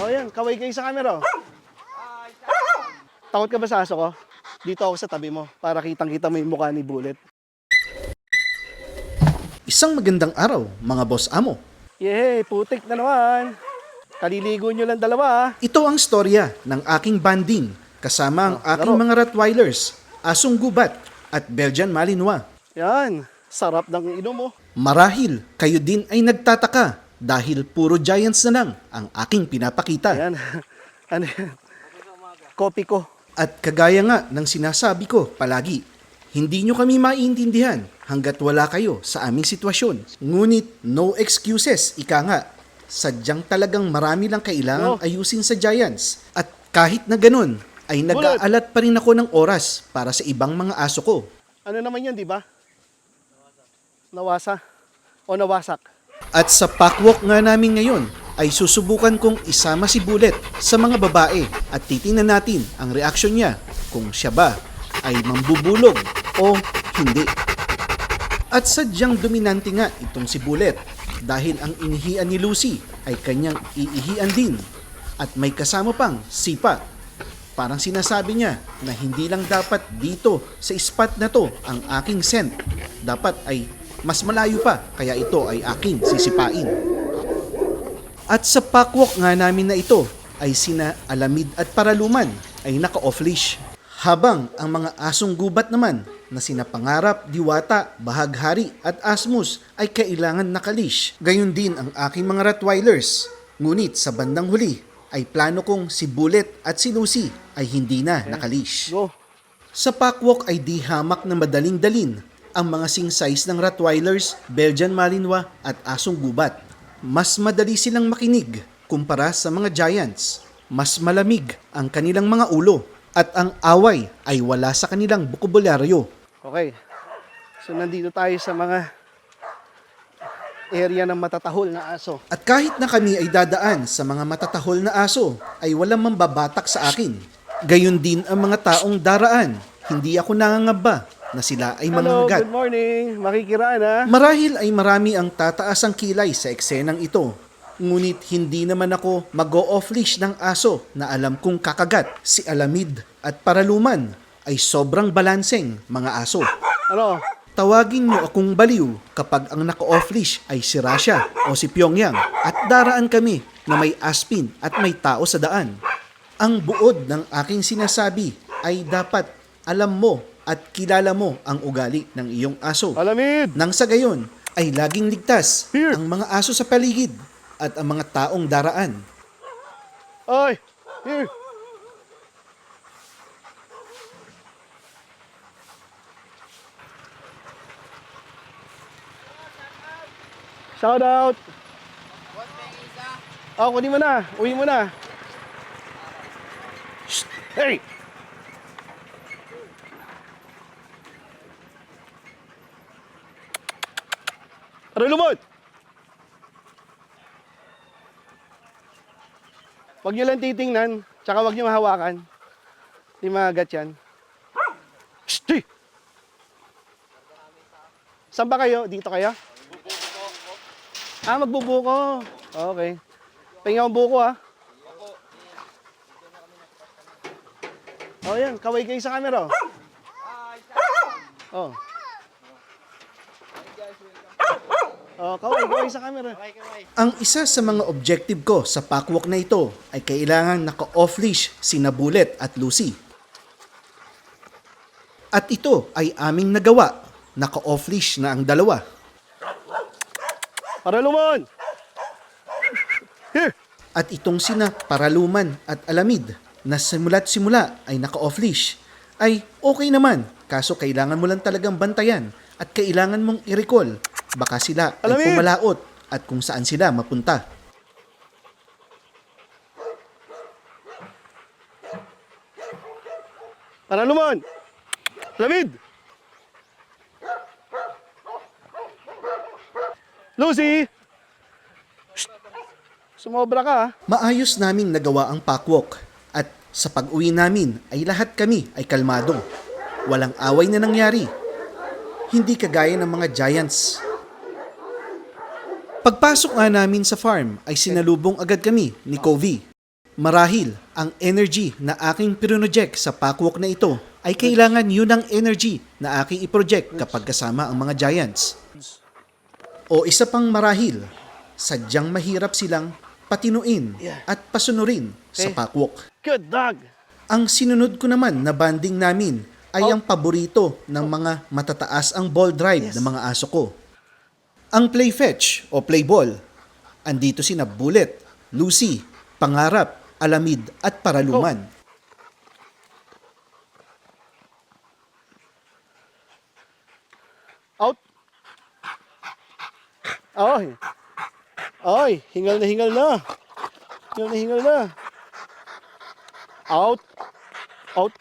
Oh, yan. Kaway kayo sa camera. oh. Takot ka ba sa aso ko? Dito ako sa tabi mo para kitang-kita mo yung mukha ni Bullet. Isang magandang araw, mga boss amo. Yehey, putik na naman. Kaliligo nyo lang dalawa ah. Ito ang storya ng aking banding kasama ang Ah, aking laro. mga Rottweilers, Asong Gubat at Belgian Malinois. Yan. Sarap ng inom mo. Marahil kayo din ay nagtataka dahil puro giants na lang ang aking pinapakita. Yan. ano yan? Kopi ko. At kagaya nga ng sinasabi ko palagi, hindi nyo kami maiintindihan hanggat wala kayo sa aming sitwasyon. Ngunit no excuses, ika nga. Sadyang talagang marami lang kailangan No. ayusin sa Giants. At kahit na ganun, ay nag-aalat pa rin ako ng oras para sa ibang mga aso ko. Ano naman yan, di ba? Nawasa. O nawasak. At sa packwalk nga namin ngayon, ay susubukan kong isama si Bullet sa mga babae at titingnan natin ang reaksyon niya kung siya ba ay mambubulog o hindi. At sadyang dominante nga itong si Bullet dahil ang inihian ni Lucy ay kanyang iihian din at may kasama pang sipa. Parang sinasabi niya na hindi lang dapat dito sa spot na to ang aking scent. Dapat ay mas malayo pa kaya ito ay aking sisipain. At sa packwalk nga namin na ito ay sina Alamid at Paraluman ay naka-off leash. Habang ang mga asong gubat naman na sina Pangarap, Diwata, Bahaghari at Asmus ay kailangan nakalish. Gayon din ang aking mga Rottweilers. Ngunit sa bandang huli ay plano kong si Bullet at si Lucy ay hindi na nakalish. Sa packwalk ay di hamak na madaling dalin ang mga sing size ng Rottweilers, Belgian Malinois at Asong Gubat. Mas madali silang makinig kumpara sa mga Giants. Mas malamig ang kanilang mga ulo at ang away ay wala sa kanilang bukobularyo. Okay. So nandito tayo sa mga area ng matatahol na aso. At kahit na kami ay dadaan sa mga matatahol na aso, ay walang mambabatak sa akin. Gayon din ang mga taong daraan. Hindi ako nangangamba na sila ay Hello, mangangagat. good morning. Makikiraan ha. Marahil ay marami ang tataas ang kilay sa eksenang ito. Ngunit hindi naman ako mag-off leash ng aso na alam kong kakagat. Si Alamid at Paraluman ay sobrang balanseng mga aso. Ano? Tawagin niyo akong baliw kapag ang naka-off leash ay si Rasha o si Pyongyang at daraan kami na may aspin at may tao sa daan. Ang buod ng aking sinasabi ay dapat alam mo at kilala mo ang ugali ng iyong aso. Alamid! Nang sa gayon ay laging ligtas Here. ang mga aso sa paligid at ang mga taong daraan. Oy! Here! Shout out! Oh, kunin mo na. Uwi mo na. Shh! Hey! Tara lumot! Huwag nyo lang titingnan, tsaka huwag nyo mahawakan. Hindi maagat yan. Shh! Hey! Saan ba kayo? Dito kayo? Ah, magbubuko. Okay. Pahinga ang buko ah. Oh, yan. Kaway kayo sa camera. Oh. Oh, kaway, kaway sa camera. Ang isa sa mga objective ko sa packwalk na ito ay kailangan naka-off leash si Nabulet at Lucy. At ito ay aming nagawa. Naka-off leash na ang dalawa. Para lumon! Here! At itong sina Paraluman at Alamid na simula't simula ay naka-off leash ay okay naman kaso kailangan mo lang talagang bantayan at kailangan mong i-recall baka sila ay Alamid! pumalaot at kung saan sila mapunta. Para lumon! Lamid! Lucy! Shh! Sumobra ka ah. Maayos naming nagawa ang packwalk at sa pag-uwi namin ay lahat kami ay kalmado. Walang away na nangyari. Hindi kagaya ng mga giants. Pagpasok nga namin sa farm ay sinalubong agad kami ni Covey Marahil ang energy na aking pinroject sa pakwalk na ito ay kailangan yun ang energy na aking iproject kapag kasama ang mga giants. O isa pang marahil, sadyang mahirap silang patinuin at pasunurin sa pakwalk. Good dog. Ang sinunod ko naman na banding namin ay Oh. ang paborito ng mga matataas ang ball drive Yes. ng mga aso ko. Ang play fetch o play ball. Andito sina Bullet, Lucy, Pangarap, Alamid at Paraluman. Out. Oy. Oy, hingal na hingal na. Hingal na hingal na. Out. Out.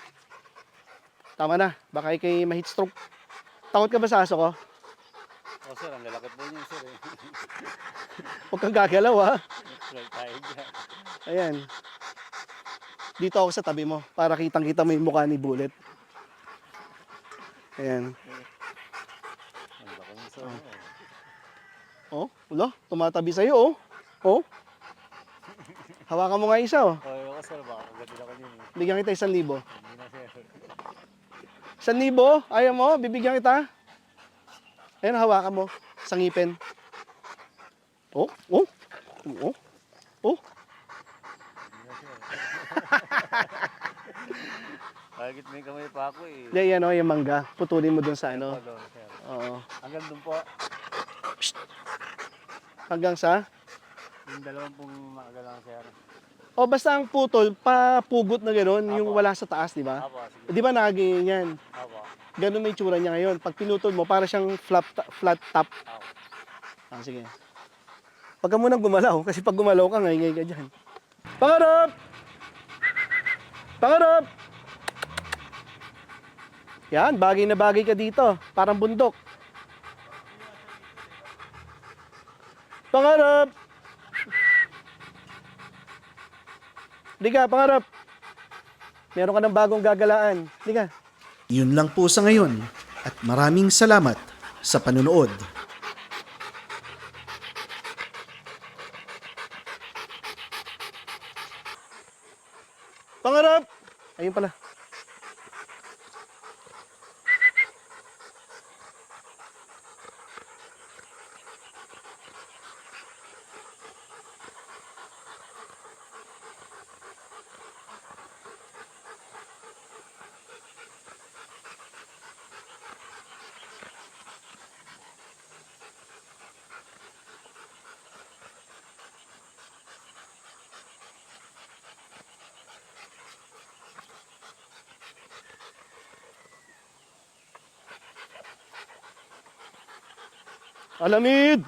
Tama na. Baka ikay ma-heat stroke. Takot ka ba sa aso ko? Sir, ang lalaki po niyan sir eh. Huwag kang gagalaw ha. Tayo dyan. Ayan. Dito ako sa tabi mo para kitang kita mo yung mukha ni Bullet. Ayan. Ang laki niya sir. eh. Oh, wala. Tumatabi sa'yo oh. Oh. Hawakan mo nga isa oh. Okay ako sir, baka maganda ako niyan eh. Bigyan kita isang libo. Hindi na sir. Isang libo? Ayaw mo? Bibigyan kita? Ayan, hawakan mo. Sa ngipin. Oh, oh, oh, oh. Bakit may kamay pa ako eh. Yan, yan, oh, yung mangga. Putulin mo dun sa ano. Oo. Hanggang doon po, Hanggang sa? yung dalawang pong maaga lang sir. O, basta ang putol, papugot na gano'n, yung wala sa taas, di ba? Apo, sige. Di ba nakaganyan yan? Apo. Ganun na yung tsura niya ngayon. Pag pinutol mo, para siyang flat, flat top. Apo. Ah, sige. Pag ka munang gumalaw, kasi pag gumalaw ka, ngay-ngay ka dyan. Pangarap! Pangarap! Yan, bagay na bagay ka dito. Parang bundok. Pangarap! Di ka, pangarap. Meron ka ng bagong gagalaan. Di ka. Yun lang po sa ngayon at maraming salamat sa panunood. Pangarap! Ayun pala. Alamid!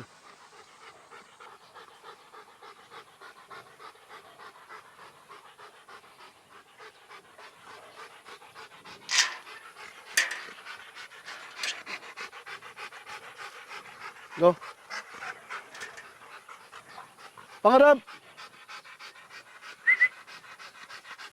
Go. Pangarap!